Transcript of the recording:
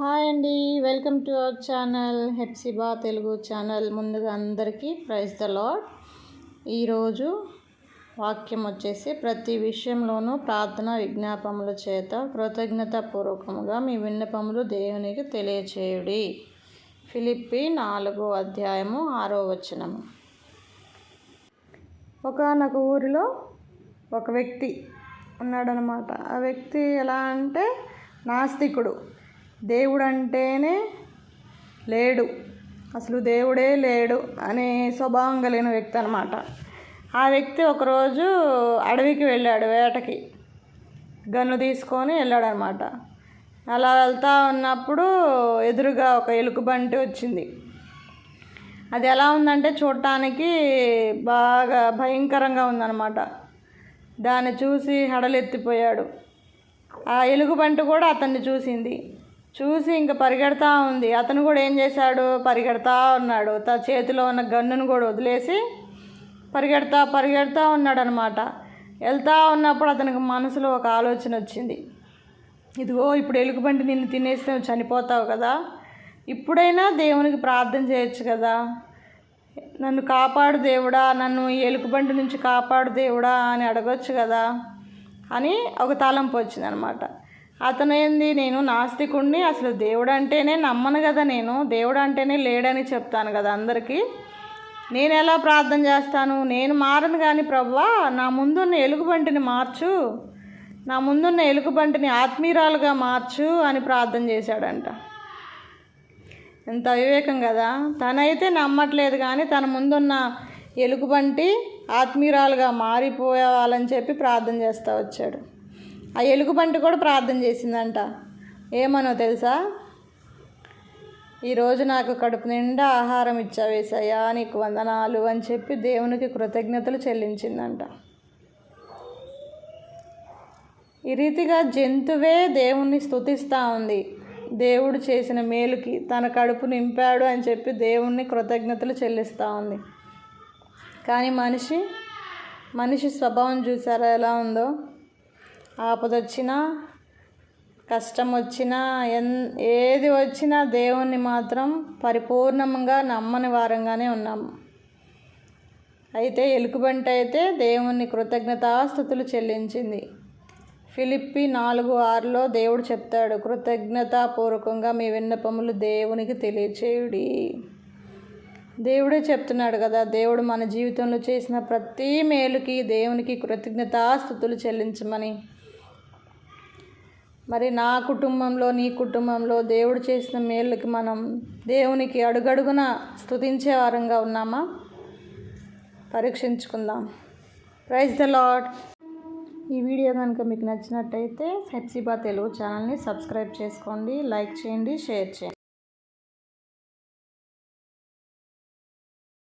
Hi అండి welcome to our channel Hephzibah Telugu channel. ముందుగా అందరికీ ప్రైజ్ ద లాడ్ ఈరోజు వాక్యం వచ్చేసి ప్రతి విషయంలోనూ ప్రార్థన విజ్ఞాపముల చేత కృతజ్ఞతాపూర్వకముగా మీ విన్నపములు దేవునికి తెలియచేయుడి. ఫిలిప్పి నాలుగో అధ్యాయము ఆరో వచనము. ఒకనొక ఊరిలో ఒక వ్యక్తి ఉన్నాడనమాట ఆ వ్యక్తి ఎలా అంటే నాస్తికుడు. దేవుడు అంటేనే లేడు. అసలు దేవుడే లేడు అనే స్వభావం కలిగిన వ్యక్తి అనమాట ఆ వ్యక్తి ఒకరోజు అడవికి వెళ్ళాడు వేటకి. గన్ను తీసుకొని వెళ్ళాడనమాట అలా వెళ్తూ ఉన్నప్పుడు ఎదురుగా ఒక ఎలుకబంటి వచ్చింది. అది ఎలా ఉందంటే చూడటానికి బాగా భయంకరంగా ఉందన్నమాట. దాన్ని చూసి హడలెత్తిపోయాడు. ఆ ఎలుగుబంటి కూడా అతన్ని చూసింది. చూసి ఇంకా పరిగెడతా ఉంది. అతను కూడా ఏం చేశాడు? పరిగెడతా ఉన్నాడు. తన చేతిలో ఉన్న గన్నును కూడా వదిలేసి పరిగెడతా పరిగెడతా ఉన్నాడు అనమాట వెళ్తా ఉన్నప్పుడు అతనికి మనసులో ఒక ఆలోచన వచ్చింది. ఇదిగో ఇప్పుడు ఎలుగుబంటి నిన్ను తినేస్తే చనిపోతావు కదా. ఇప్పుడైనా దేవునికి ప్రార్థన చేయొచ్చు కదా. నన్ను కాపాడు దేవుడా నన్ను ఎలుగుబంటి నుంచి కాపాడు దేవుడా అని అడగొచ్చు కదా అని ఒక తలంపు వచ్చింది అనమాట అతను ఏంది నేను నాస్తికుడిని అసలు దేవుడు అంటేనే నమ్మను కదా నేను దేవుడు అంటేనే లేడని చెప్తాను కదా అందరికీ. నేను ఎలా ప్రార్థన చేస్తాను? నేను మారను కానీ ప్రవ్వా నా ముందున్న ఎలుగుబంటిని మార్చు. నా ముందున్న ఎలుగుబంటిని ఆత్మీయురాలుగా మార్చు అని ప్రార్థన చేశాడంట. ఎంత వివేకం కదా. తనైతే నమ్మట్లేదు కానీ తన ముందున్న ఎలుగుబంటి ఆత్మీయురాలుగా మారిపోవాలని చెప్పి ప్రార్థన చేస్తూ వచ్చాడు. ఆ ఎలుగుబంటి కూడా ప్రార్థన చేసిందంట. ఏమనో తెలుసా? ఈరోజు నాకు కడుపు నిండా ఆహారం ఇచ్చావేసయ్యా నీకు వందనాలు అని చెప్పి దేవునికి కృతజ్ఞతలు చెల్లించిందంట. ఈ రీతిగా జంతువే దేవుణ్ణి స్థుతిస్తూ ఉంది. దేవుడు చేసిన మేలుకి తన కడుపు నింపాడు అని చెప్పి దేవుణ్ణి కృతజ్ఞతలు చెల్లిస్తూ ఉంది. కానీ మనిషి మనిషి స్వభావం చూసారా ఎలా ఉందో? ఆపదొచ్చినా కష్టం వచ్చినా ఎన్ ఏది వచ్చినా దేవుణ్ణి మాత్రం పరిపూర్ణంగా నమ్మని వారంగానే ఉన్నాం. అయితే ఎలుకుబంట అయితే దేవుణ్ణి కృతజ్ఞతాస్థుతులు చెల్లించింది. ఫిలిప్పి నాలుగు ఆరులో దేవుడు చెప్తాడు కృతజ్ఞతాపూర్వకంగా మీ విన్నపములు దేవునికి తెలియచేయుడి. దేవుడే చెప్తున్నాడు కదా దేవుడు మన జీవితంలో చేసిన ప్రతి మేలుకి దేవునికి కృతజ్ఞతాస్థుతులు చెల్లించమని. మరి నా కుటుంబంలో నీ కుటుంబంలో దేవుడు చేసిన మేళ్ళకి మనం దేవునికి అడుగడుగున స్థుతించే వారంగా ఉన్నామా? పరీక్షించుకుందాం. ప్రైజ్ ద లాడ్ ఈ వీడియో కనుక మీకు నచ్చినట్టయితే హెప్సిబా తెలుగు ఛానల్ని సబ్స్క్రైబ్ చేసుకోండి లైక్ చేయండి షేర్ చేయండి.